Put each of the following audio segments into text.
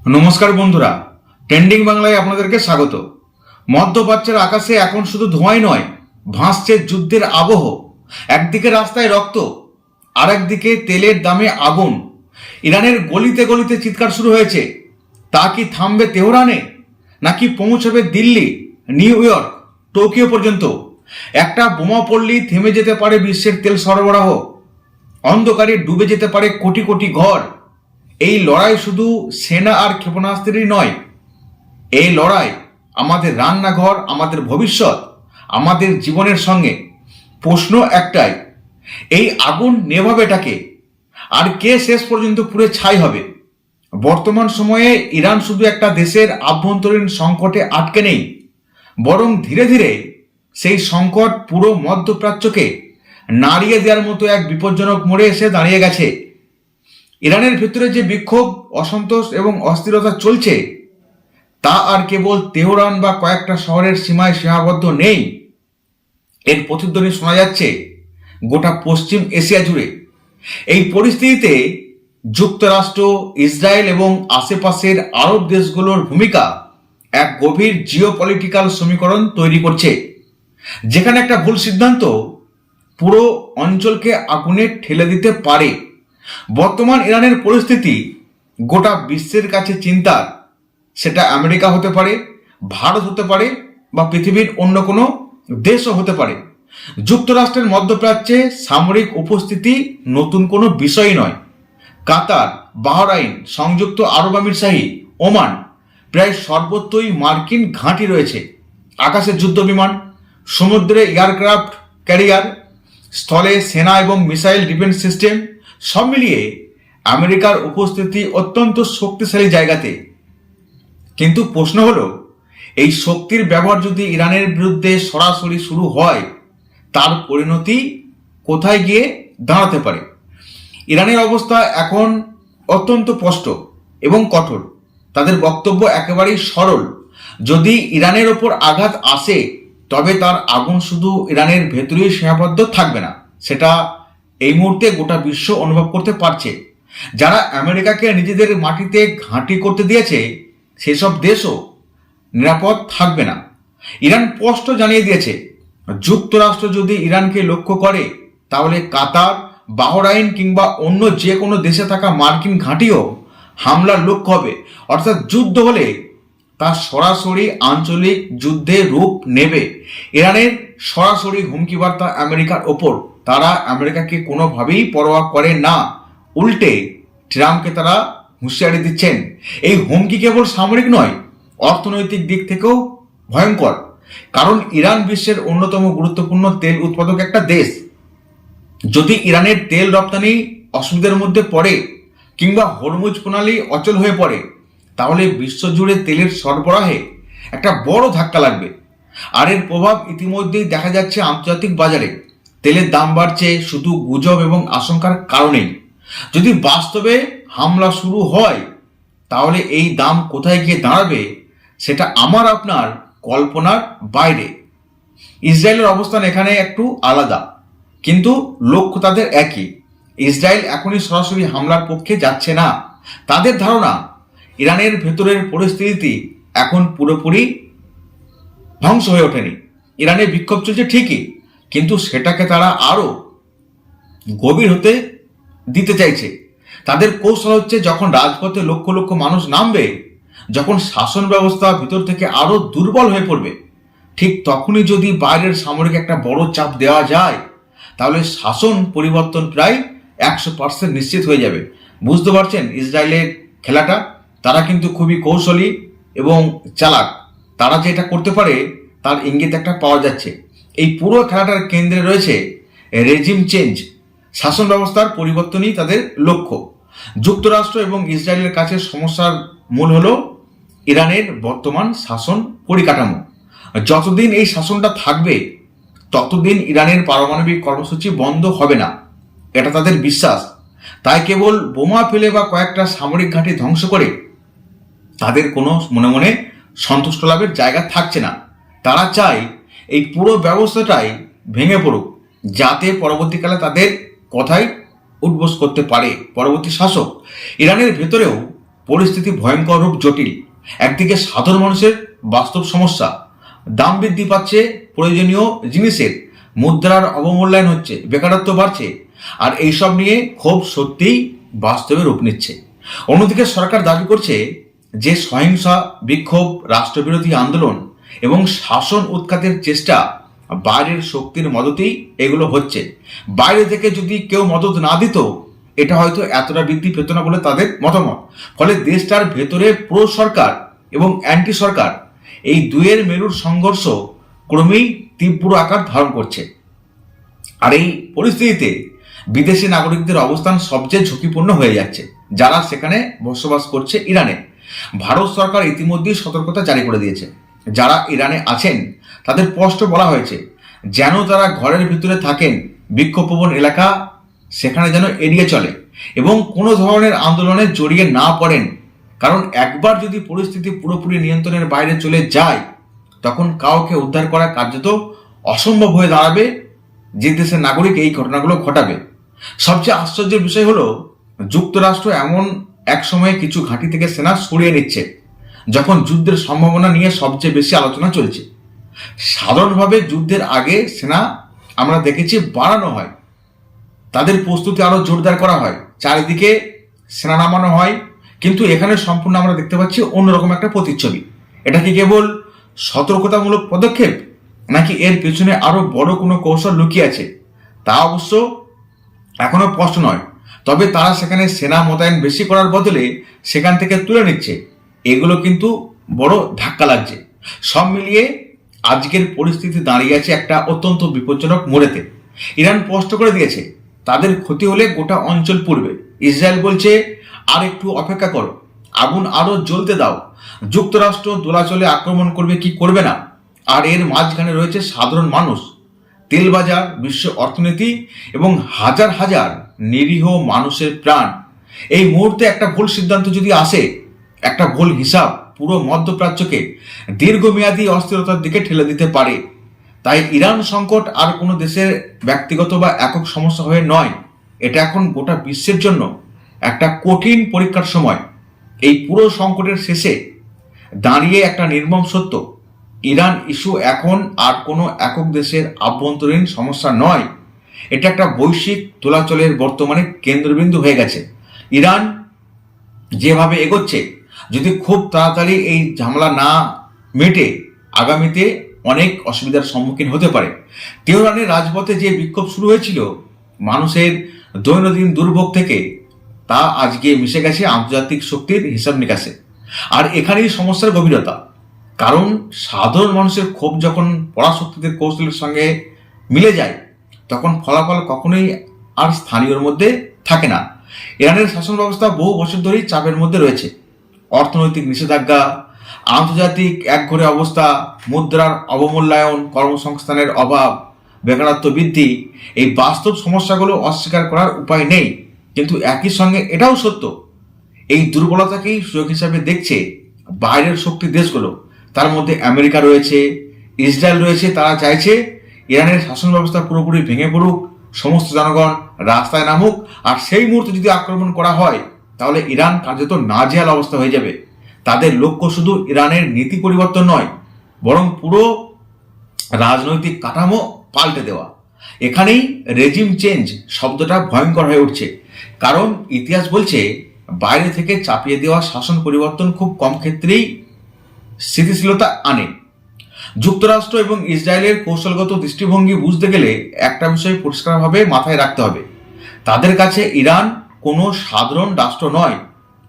নমস্কার বন্ধুরা, ট্রেন্ডিং বাংলায় আপনাদেরকে স্বাগত। মধ্যপ্রাচ্যের আকাশে এখন শুধু ধোঁয়াই নয়, ভাসছে যুদ্ধের আবহ। একদিকে রাস্তায় রক্ত আর একদিকে তেলের দামে আগুন। ইরানের গলিতে গলিতে চিৎকার শুরু হয়েছে, তা কি থামবে তেহরানে? নাকি পৌঁছবে দিল্লি, নিউ ইয়র্ক, টোকিও পর্যন্ত? একটা বোমা পড়লেই থেমে যেতে পারে বিশ্বের তেল সরবরাহ। অন্ধকারে ডুবে যেতে পারে কোটি কোটি ঘর। এই লড়াই শুধু সেনা আর ক্ষেপণাস্ত্রেরই নয়। এই লড়াই আমাদের রান্নাঘর, আমাদের ভবিষ্যৎ, আমাদের জীবনের সঙ্গে। প্রশ্ন একটাই, এই আগুন নেভাবেটাকে আর কে শেষ পর্যন্ত পুরে ছাই হবে? বর্তমান সময়ে ইরান শুধু একটা দেশের আভ্যন্তরীণ সংকটে আটকে নেই। বরং ধীরে ধীরে সেই সংকট পুরো মধ্যপ্রাচ্যকে নাড়িয়ে দেওয়ার মতো এক বিপজ্জনক মোড়ে এসে দাঁড়িয়ে গেছে। ইরানের ভেতরে যে বিক্ষোভ, অসন্তোষ এবং অস্থিরতা চলছে, তা আর কেবল তেহরান বা কয়েকটা শহরের সীমায় সীমাবদ্ধ নেই। এর প্রতিধ্বনি শোনা যাচ্ছে গোটা পশ্চিম এশিয়া জুড়ে। এই পরিস্থিতিতে যুক্তরাষ্ট্র, ইসরায়েল এবং আশেপাশের আরব দেশগুলোর ভূমিকা এক গভীর জিওপলিটিক্যাল সমীকরণ তৈরি করছে, যেখানে একটা ভুল সিদ্ধান্ত পুরো অঞ্চলকে আগুনে ঠেলে দিতে পারে। বর্তমান ইরানের পরিস্থিতি গোটা বিশ্বের কাছে চিন্তার। সেটা আমেরিকা হতে পারে, ভারত হতে পারে, বা পৃথিবীর অন্য কোনো দেশও হতে পারে। যুক্তরাষ্ট্রের মধ্যপ্রাচ্যে সামরিক উপস্থিতি নতুন কোনো বিষয় নয়। কাতার, বাহরাইন, সংযুক্ত আরব আমিরশাহী ওমান প্রায় সর্বত্রই মার্কিন ঘাঁটি রয়েছে। আকাশে যুদ্ধ বিমান, সমুদ্রে এয়ারক্রাফট ক্যারিয়ার, স্থলে সেনা এবং মিসাইল ডিফেন্স সিস্টেম সব মিলিয়ে আমেরিকার উপস্থিতি অত্যন্ত শক্তিশালী জায়গাতে। কিন্তু প্রশ্ন হলো, এই শক্তির ব্যবহার যদি ইরানের বিরুদ্ধে সরাসরি শুরু হয়, তার পরিণতি কোথায় গিয়ে দাঁড়াতে পারে? ইরানের অবস্থা এখন অত্যন্ত স্পষ্ট এবং কঠোর। তাদের বক্তব্য একেবারেই সরল। যদি ইরানের ওপর আঘাত আসে, তবে তার আগুন শুধু ইরানের ভেতরেই সীমাবদ্ধ থাকবে না, সেটা এই মুহূর্তে গোটা বিশ্ব অনুভব করতে পারছে। যারা আমেরিকাকে নিজেদের মাটিতে ঘাঁটি করতে দিয়েছে, সেসব দেশও নিরাপদ থাকবে না। ইরান স্পষ্ট জানিয়ে দিয়েছে, যুক্তরাষ্ট্র যদি ইরানকে লক্ষ্য করে, তাহলে কাতার, বাহরাইন কিংবা অন্য যে কোনো দেশে থাকা মার্কিন ঘাঁটিও হামলার লক্ষ্য হবে। অর্থাৎ যুদ্ধ হলে তা সরাসরি আঞ্চলিক যুদ্ধে রূপ নেবে। ইরানের সরাসরি হুমকি বার্তা আমেরিকার ওপর। তারা আমেরিকাকে কোনোভাবেই পরোয়া করে না। উল্টে ট্রাম্পকে তারা হুঁশিয়ারি দিচ্ছেন। এই হুমকি কেবল সামরিক নয়, অর্থনৈতিক দিক থেকেও ভয়ঙ্কর। কারণ ইরান বিশ্বের অন্যতম গুরুত্বপূর্ণ তেল উৎপাদক একটা দেশ। যদি ইরানের তেল রপ্তানি অসুবিধার মধ্যে পড়ে কিংবা হরমুজ প্রণালী অচল হয়ে পড়ে, তাহলে বিশ্বজুড়ে তেলের সরবরাহে একটা বড় ধাক্কা লাগবে। আর এর প্রভাব ইতিমধ্যেই দেখা যাচ্ছে আন্তর্জাতিক বাজারে। তেলের দাম বাড়ছে, শুধু গুজব এবং আশঙ্কার কারণেই। যদি বাস্তবে হামলা শুরু হয়, তাহলে এই দাম কোথায় গিয়ে দাঁড়াবে, সেটা আমার আপনার কল্পনার বাইরে। ইসরায়েলের অবস্থান এখানে একটু আলাদা, কিন্তু লক্ষ্য তাদের একই। ইসরায়েল এখনই সরাসরি হামলার পক্ষে যাচ্ছে না। তাদের ধারণা, ইরানের ভেতরের পরিস্থিতি এখন পুরোপুরি ধ্বংস হয়ে ওঠেনি। ইরানের বিক্ষোভ চলছে ঠিকই কিন্তু সেটাকে তারা আরও গভীর হতে দিতে চাইছে। তাদের কৌশল হচ্ছে যখন রাজপথে লক্ষ লক্ষ মানুষ নামবে, যখন শাসন ব্যবস্থা ভিতর থেকে আরও দুর্বল হয়ে পড়বে, ঠিক তখনই যদি বাইরের সামরিক একটা বড় চাপ দেওয়া যায়, তাহলে শাসন পরিবর্তন প্রায় একশো পার্সেন্ট নিশ্চিত হয়ে যাবে। বুঝতে পারছেন ইসরায়েলের খেলাটা? তারা কিন্তু খুবই কৌশলী এবং চালাক। তারা যে এটা করতে পারে, তার ইঙ্গিত একটা পাওয়া যাচ্ছে। এই পুরো খেলাটার কেন্দ্রে রয়েছে রেজিম চেঞ্জ শাসন ব্যবস্থার পরিবর্তনই তাদের লক্ষ্য। যুক্তরাষ্ট্র এবং ইসরায়েলের কাছে সমস্যার মূল হলো ইরানের বর্তমান শাসন পরিকাঠামো। যতদিন এই শাসনটা থাকবে, ততদিন ইরানের পারমাণবিক কর্মসূচি বন্ধ হবে না। এটা তাদের বিশ্বাস। তাই কেবল বোমা ফেলে বা কয়েকটা সামরিক ঘাঁটি ধ্বংস করে তাদের কোনো মনে মনে সন্তুষ্ট লাভের জায়গা থাকছে না। তারা চায় এই পুরো ব্যবস্থাটাই ভেঙে পড়ুক, যাতে পরবর্তীকালে তাদের কথাই উদ্বোস করতে পারে পরবর্তী শাসক। ইরানের ভেতরেও পরিস্থিতি ভয়ঙ্কর রূপ জটিল। একদিকে সাধারণ মানুষের বাস্তব সমস্যা, দাম বৃদ্ধি পাচ্ছে প্রয়োজনীয় জিনিসের, মুদ্রার অবমূল্যায়ন হচ্ছে, বেকারত্ব বাড়ছে, আর এইসব নিয়ে ক্ষোভ সত্যিই বাস্তবে রূপ নিচ্ছে। অন্যদিকে সরকার দাবি করছে যে সহিংসা বিক্ষোভ, রাষ্ট্রবিরোধী আন্দোলন এবং শাসন উৎখাতের চেষ্টা বাইরের শক্তির মদতেই এগুলো হচ্ছে। বাইরে থেকে যদি কেউ মদত না দিত, এটা হয়তো এতটা বৃদ্ধি পেত না বলে তাদের মতামত। ফলে দেশটার ভেতরে প্রো সরকার এবং অ্যান্টি সরকার এই দুয়ের মেরুর সংঘর্ষ ক্রমেই তীব্র আকার ধারণ করছে। আর এই পরিস্থিতিতে বিদেশি নাগরিকদের অবস্থান সবচেয়ে ঝুঁকিপূর্ণ হয়ে যাচ্ছে, যারা সেখানে বসবাস করছে ইরানে। ভারত সরকার ইতিমধ্যেই সতর্কতা জারি করে দিয়েছে। যারা ইরানে আছেন, তাদের স্পষ্ট বলা হয়েছে, যেন তারা ঘরের ভিতরে থাকেন বিক্ষোভপ্রবণ এলাকা সেখানে যেন এড়িয়ে চলে এবং কোনো ধরনের আন্দোলনে জড়িয়ে না পড়েন। কারণ একবার যদি পরিস্থিতি পুরোপুরি নিয়ন্ত্রণের বাইরে চলে যায়, তখন কাউকে উদ্ধার করা কার্যত অসম্ভব হয়ে দাঁড়াবে, যে দেশের নাগরিক এই ঘটনাগুলো ঘটাবে। সবচেয়ে আশ্চর্যের বিষয় হলো, যুক্তরাষ্ট্র এমন এক সময়ে কিছু ঘাঁটি থেকে সেনা সরিয়ে নিচ্ছে। যখন যুদ্ধের সম্ভাবনা নিয়ে সবচেয়ে বেশি আলোচনা চলছে। সাধারণভাবে যুদ্ধের আগে সেনা আমরা দেখেছি বাড়ানো হয়। তাদের প্রস্তুতি আরও জোরদার করা হয়। চারিদিকে সেনা নামানো হয়। কিন্তু এখানে সম্পূর্ণ আমরা দেখতে পাচ্ছি অন্যরকম একটা প্রতিচ্ছবি। এটা কি কেবল সতর্কতামূলক পদক্ষেপ? নাকি এর পেছনে আরও বড় কোনো কৌশল লুকিয়ে আছে? তা অবশ্য এখনও স্পষ্ট নয়। তবে তারা সেখানে সেনা মোতায়েন বেশি করার বদলে সেখান থেকে তুলে নিচ্ছে। এগুলো কিন্তু বড় ধাক্কা লাগছে। সব মিলিয়ে আজকের পরিস্থিতি দাঁড়িয়ে আছে একটা অত্যন্ত বিপজ্জনক মোড়েতে। ইরান স্পষ্ট করে দিয়েছে, তাদের ক্ষতি হলে গোটা অঞ্চল পড়বে। ইসরায়েল বলছে, আর একটু অপেক্ষা করো, আগুন আরও জ্বলতে দাও। যুক্তরাষ্ট্র দোলাচলে আক্রমণ করবে কি করবে না? আর এর মাঝখানে রয়েছে সাধারণ মানুষ। তেল বাজার বিশ্ব অর্থনীতি এবং হাজার হাজার নিরীহ মানুষের প্রাণ। এই মুহূর্তে একটা ভুল সিদ্ধান্ত যদি আসে একটা ভুল হিসাব পুরো মধ্যপ্রাচ্যকে দীর্ঘমেয়াদী অস্থিরতার দিকে ঠেলে দিতে পারে। তাই ইরান সংকট আর কোনো দেশের ব্যক্তিগত বা একক সমস্যা হয়ে নয়। এটা এখন গোটা বিশ্বের জন্য একটা কঠিন পরীক্ষার সময়। এই পুরো সংকটের শেষে দাঁড়িয়ে একটা নির্মম সত্য, ইরান ইস্যু এখন আর কোনো একক দেশের আভ্যন্তরীণ সমস্যা নয়। এটা একটা বৈশ্বিক দোলাচলের বর্তমানে কেন্দ্রবিন্দু হয়ে গেছে। ইরান যেভাবে এগোচ্ছে যদি খুব তাড়াতাড়ি এই ঝামেলা না মেটে আগামীতে অনেক অসুবিধার সম্মুখীন হতে পারে। তেহরানের রাজপথে যে বিক্ষোভ শুরু হয়েছিল, মানুষের দৈনন্দিন দুর্ভোগ থেকে, তা আজকে মিশে গেছে আন্তর্জাতিক শক্তির হিসাব নিকাশে। আর এখানেই সমস্যার গভীরতা। কারণ সাধারণ মানুষের ক্ষোভ যখন পরাশক্তিদের কৌশলের সঙ্গে মিলে যায়, তখন ফলাফল কখনোই আর স্থানীয়র মধ্যে থাকে না। ইরানের শাসন ব্যবস্থা বহু বছর ধরেই চাপের মধ্যে রয়েছে। অর্থনৈতিক নিষেধাজ্ঞা, আন্তর্জাতিক একঘরে অবস্থা, মুদ্রার অবমূল্যায়ন, কর্মসংস্থানের অভাব, বেকারত্ব বৃদ্ধি, এই বাস্তব সমস্যাগুলো অস্বীকার করার উপায় নেই। কিন্তু একই সঙ্গে এটাও সত্য, এই দুর্বলতাকেই সুযোগ হিসাবে দেখছে বাইরের শক্তি দেশগুলো। তার মধ্যে আমেরিকা রয়েছে, ইসরায়েল রয়েছে, তারা চাইছে ইরানের শাসন ব্যবস্থা পুরোপুরি ভেঙে পড়ুক, সমস্ত জনগণ রাস্তায় নামুক, আর সেই মুহূর্তে যদি আক্রমণ করা হয় তাহলে ইরান কার্যত নাজেহাল অবস্থা হয়ে যাবে। তাদের লক্ষ্য শুধু ইরানের নীতি পরিবর্তন নয়, বরং পুরো রাজনৈতিক কাঠামো পাল্টে দেওয়া। এখানেই রেজিম চেঞ্জ শব্দটা ভয়ঙ্কর হয়ে উঠছে। কারণ ইতিহাস বলছে, বাইরে থেকে চাপিয়ে দেওয়া শাসন পরিবর্তন খুব কম ক্ষেত্রেই স্থিতিশীলতা আনে। যুক্তরাষ্ট্র এবং ইসরায়েলের কৌশলগত দৃষ্টিভঙ্গি বুঝতে গেলে একটা বিষয় পরিষ্কারভাবে মাথায় রাখতে হবে। তাদের কাছে ইরান কোনো সাধারণ রাষ্ট্র নয়।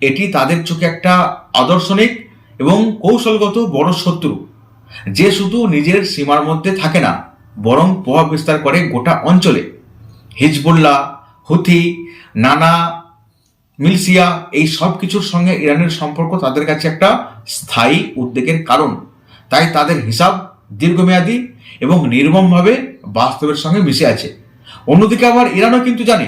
এটি তাদের চোখে একটা আদর্শনিক এবং কৌশলগত বড় শত্রু, যে শুধু নিজের সীমার মধ্যে থাকে না, বরং প্রভাব বিস্তার করে গোটা অঞ্চলে। হিজবুল্লাহ, হুথি, নানা মিলসিয়া এই সব কিছুর সঙ্গে ইরানের সম্পর্ক তাদের কাছে একটা স্থায়ী উদ্বেগের কারণ। তাই তাদের হিসাব দীর্ঘমেয়াদী এবং নির্মমভাবে বাস্তবের সঙ্গে মিশে আছে। অন্যদিকে আবার ইরানও কিন্তু জানে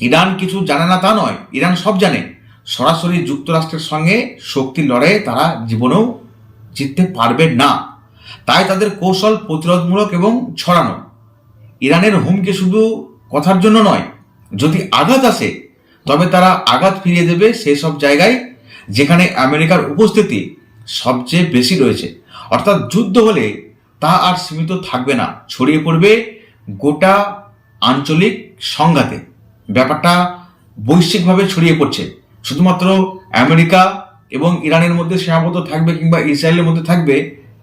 ইরান কিছু জানে না তা নয়, ইরান সব জানে। সরাসরি যুক্তরাষ্ট্রের সঙ্গে শক্তির লড়াইয়ে তারা জীবনেও জিততে পারবে না। তাই তাদের কৌশল প্রতিরোধমূলক এবং ছড়ানো। ইরানের হুমকি শুধু কথার জন্য নয়, যদি আঘাত আসে, তবে তারা আঘাত ফিরিয়ে দেবে সেই সব জায়গায় যেখানে আমেরিকার উপস্থিতি সবচেয়ে বেশি রয়েছে। অর্থাৎ যুদ্ধ হলে তা আর সীমিত থাকবে না, ছড়িয়ে পড়বে গোটা আঞ্চলিক সংঘাতে। ব্যাপারটা বৈশ্বিকভাবে ছড়িয়ে পড়ছে। শুধুমাত্র আমেরিকা এবং ইরানের মধ্যে সীমাবদ্ধ থাকবে কিংবা ইসরায়েলের মধ্যে থাকবে,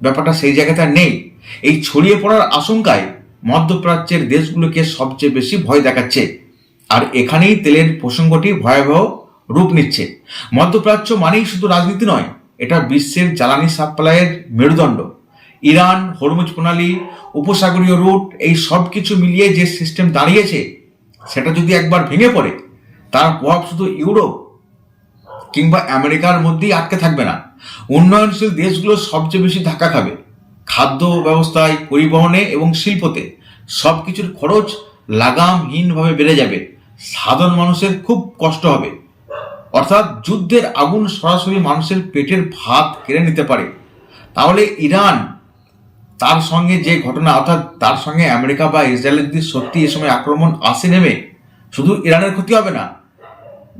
ব্যাপারটা সেই জায়গাতে নেই। এই ছড়িয়ে পড়ার আশঙ্কায় মধ্যপ্রাচ্যের দেশগুলোকে সবচেয়ে বেশি ভয় দেখাচ্ছে। আর এখানেই তেলের প্রসঙ্গটি ভয়াবহ রূপ নিচ্ছে। মধ্যপ্রাচ্য মানেই শুধু রাজনীতি নয়, এটা বিশ্বের জ্বালানি সাপ্লাইয়ের মেরুদণ্ড। ইরান, হরমুজ প্রণালী, উপসাগরীয় রুট, এই সব কিছু মিলিয়ে যে সিস্টেম দাঁড়িয়েছে সেটা যদি একবার ভেঙে পড়ে, তার প্রভাব শুধু ইউরোপ কিংবা আমেরিকার মধ্যেই আটকে থাকবে না। উন্নয়নশীল দেশগুলো সবচেয়ে বেশি ধাক্কা খাবে। খাদ্য ব্যবস্থায়, পরিবহনে এবং শিল্পতে সব কিছুর খরচ লাগামহীনভাবে বেড়ে যাবে। সাধারণ মানুষের খুব কষ্ট হবে। অর্থাৎ যুদ্ধের আগুন সরাসরি মানুষের পেটের ভাত কেড়ে নিতে পারে। তাহলে ইরান তার সঙ্গে যে ঘটনা, অর্থাৎ তার সঙ্গে আমেরিকা বা ইসরায়েলের যদি সত্যি এ সময় আক্রমণ আসে নেমে, শুধু ইরানের ক্ষতি হবে না,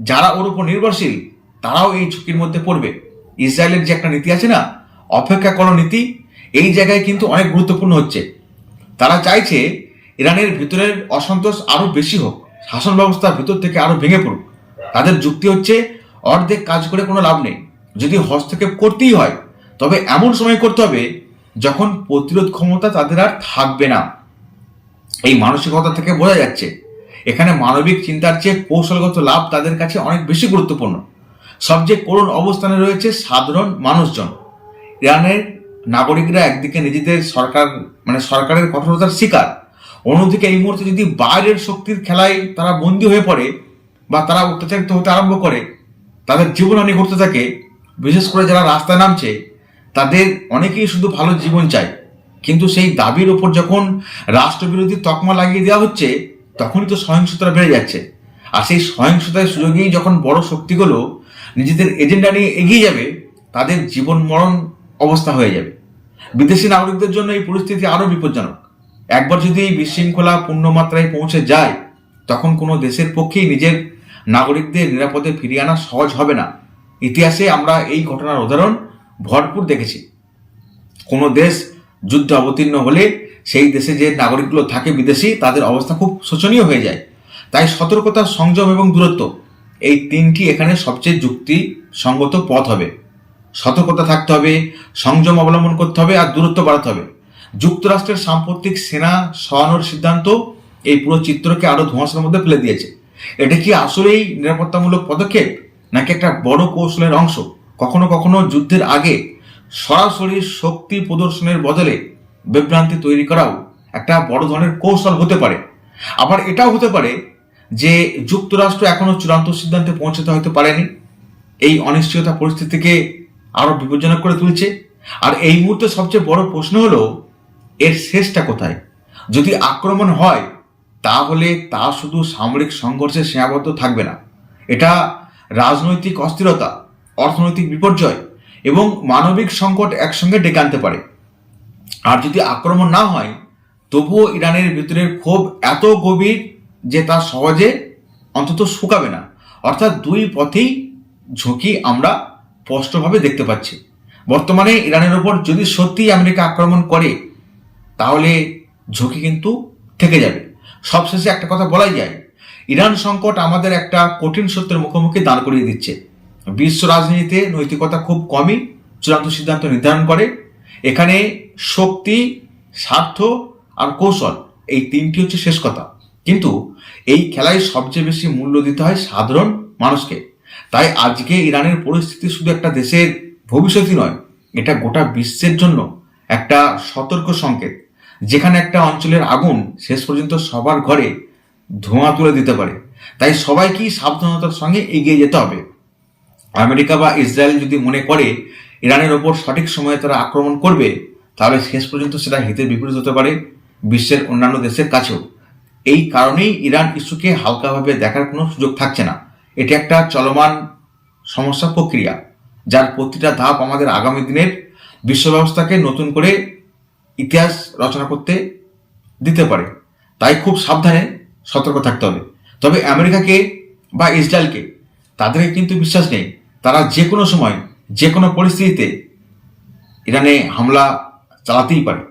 যারা ওর উপর নির্ভরশীল, তারাও এই ঝুঁকির মধ্যে পড়বে। ইসরায়েলের যে একটা নীতি আছে না, অপেক্ষা করো নীতি, এই জায়গায় কিন্তু অনেক গুরুত্বপূর্ণ হচ্ছে। তারা চাইছে ইরানের ভিতরের অসন্তোষ আরও বেশি হোক, শাসন ব্যবস্থার ভিতর থেকে আরও ভেঙে পড়ুক। তাদের যুক্তি হচ্ছে, অর্ধেক কাজ করে কোনো লাভ নেই। যদি হস্তক্ষেপ করতেই হয়, তবে এমন সময় করতে হবে যখন প্রতিরোধ ক্ষমতা তাদের আর থাকবে না। এই মানসিকতা থেকে বোঝা যাচ্ছে, এখানে মানবিক চিন্তার চেয়ে কৌশলগত লাভ তাদের কাছে অনেক বেশি গুরুত্বপূর্ণ। সবচেয়ে করুণ অবস্থানে রয়েছে সাধারণ মানুষজন। ইরানের নাগরিকরা একদিকে নিজেদের সরকার মানে সরকারের কঠোরতার শিকার, অন্যদিকে এই মুহূর্তে যদি বাইরের শক্তির খেলায় তারা বন্দী হয়ে পড়ে বা তারা অত্যাচারিত হতে আরম্ভ করে, তাদের জীবনহানি ঘটতে থাকে। বিশেষ করে যারা রাস্তায় নামছে তাদের অনেকেই শুধু ভালো জীবন চায়। কিন্তু সেই দাবির ওপর যখন রাষ্ট্রবিরোধী তকমা লাগিয়ে দেওয়া হচ্ছে, তখনই তো সহিংসতা বেড়ে যাচ্ছে। আর সেই সহিংসতার সুযোগেই যখন বড় শক্তিগুলো নিজেদের এজেন্ডা নিয়ে এগিয়ে যাবে, তাদের জীবন মরণ অবস্থা হয়ে যাবে। বিদেশি নাগরিকদের জন্য এই পরিস্থিতি আরও বিপজ্জনক। একবার যদি এই বিশৃঙ্খলা পূর্ণমাত্রায় পৌঁছে যায়, তখন কোনো দেশের পক্ষেই নিজের নাগরিকদের নিরাপদে ফিরিয়ে আনা সহজ হবে না। ইতিহাসে আমরা এই ঘটনার উদাহরণ ভরপুর দেখেছি। কোনো দেশ যুদ্ধ অবতীর্ণ হলে সেই দেশে যে নাগরিকগুলো থাকে বিদেশি, তাদের অবস্থা খুব শোচনীয় হয়ে যায়। তাই সতর্কতা, সংযম এবং দূরত্ব এই তিনটি এখানে সবচেয়ে যুক্তি সঙ্গত পথ হবে। সতর্কতা থাকতে হবে, সংযম অবলম্বন করতে হবে আর দূরত্ব বাড়াতে হবে। যুক্তরাষ্ট্রের সাম্প্রতিক সেনা সরানোর সিদ্ধান্ত এই পুরো চিত্রকে আরও ধোঁয়াশার মধ্যে ফেলে দিয়েছে। এটা কি আসলেই নিরাপত্তামূলক পদক্ষেপ, নাকি একটা বড় কৌশলের অংশ? কখনো কখনো যুদ্ধের আগে সরাসরি শক্তি প্রদর্শনের বদলে বিভ্রান্তি তৈরি করাও একটা বড় ধরনের কৌশল হতে পারে। আবার এটাও হতে পারে যে যুক্তরাষ্ট্র এখনও চূড়ান্ত সিদ্ধান্তে পৌঁছাতে হয়তো পারেনি। এই অনিশ্চয়তা পরিস্থিতিকে আরও বিপজ্জনক করে তুলছে। আর এই মুহূর্তে সবচেয়ে বড় প্রশ্ন হলো, এর শেষটা কোথায়? যদি আক্রমণ হয়, তাহলে তা শুধু সামরিক সংঘর্ষে সীমাবদ্ধ থাকবে না। এটা রাজনৈতিক অস্থিরতা অর্থনৈতিক বিপর্যয় এবং মানবিক সংকট একসঙ্গে ডেকে আনতে পারে। আর যদি আক্রমণ না হয়, তবুও ইরানের ভিতরের ক্ষোভ এত গভীর যে তা সহজে অন্তত শুকাবে না। অর্থাৎ দুই পথেই ঝুঁকি আমরা স্পষ্টভাবে দেখতে পাচ্ছি। বর্তমানে ইরানের ওপর যদি সত্যিই আমেরিকা আক্রমণ করে, তাহলে ঝুঁকি কিন্তু থেকে যাবে। সবশেষে একটা কথা বলাই যায়, ইরান সংকট আমাদের একটা কঠিন সত্যের মুখোমুখি দাঁড় করিয়ে দিচ্ছে। বিশ্ব রাজনীতিতে নৈতিকতা খুব কমই চূড়ান্ত সিদ্ধান্ত নির্ধারণ করে। এখানে শক্তি, স্বার্থ আর কৌশল এই তিনটি হচ্ছে শেষ কথা। কিন্তু এই খেলায় সবচেয়ে বেশি মূল্য দিতে হয় সাধারণ মানুষকে। তাই আজকে ইরানের পরিস্থিতি শুধু একটা দেশের ভবিষ্যতই নয়, এটা গোটা বিশ্বের জন্য একটা সতর্ক সংকেত, যেখানে একটা অঞ্চলের আগুন শেষ পর্যন্ত সবার ঘরে ধোঁয়া তুলে দিতে পারে। তাই সবাইকেই সাবধানতার সঙ্গে এগিয়ে যেতে হবে। আমেরিকা বা ইসরায়েল যদি মনে করে ইরানের ওপর সঠিক সময়ে তারা আক্রমণ করবে, তাহলে শেষ পর্যন্ত সেটা হিতের বিপরীত হতে পারে বিশ্বের অন্যান্য দেশের কাছেও। এই কারণেই ইরান ইস্যুকে হালকাভাবে দেখার কোনো সুযোগ থাকছে না। এটি একটা চলমান সমস্যা প্রক্রিয়া, যার প্রতিটা ধাপ আমাদের আগামী দিনের বিশ্ব ব্যবস্থাকে নতুন করে ইতিহাস রচনা করতে দিতে পারে। তাই খুব সাবধানে সতর্ক থাকতে হবে। তবে আমেরিকাকে বা ইসরায়েলকে তাদেরকে কিন্তু বিশ্বাস নেই। তারা যে কোনো সময় যে কোনো পরিস্থিতিতে ইরানে হামলা চালাতেই পারে।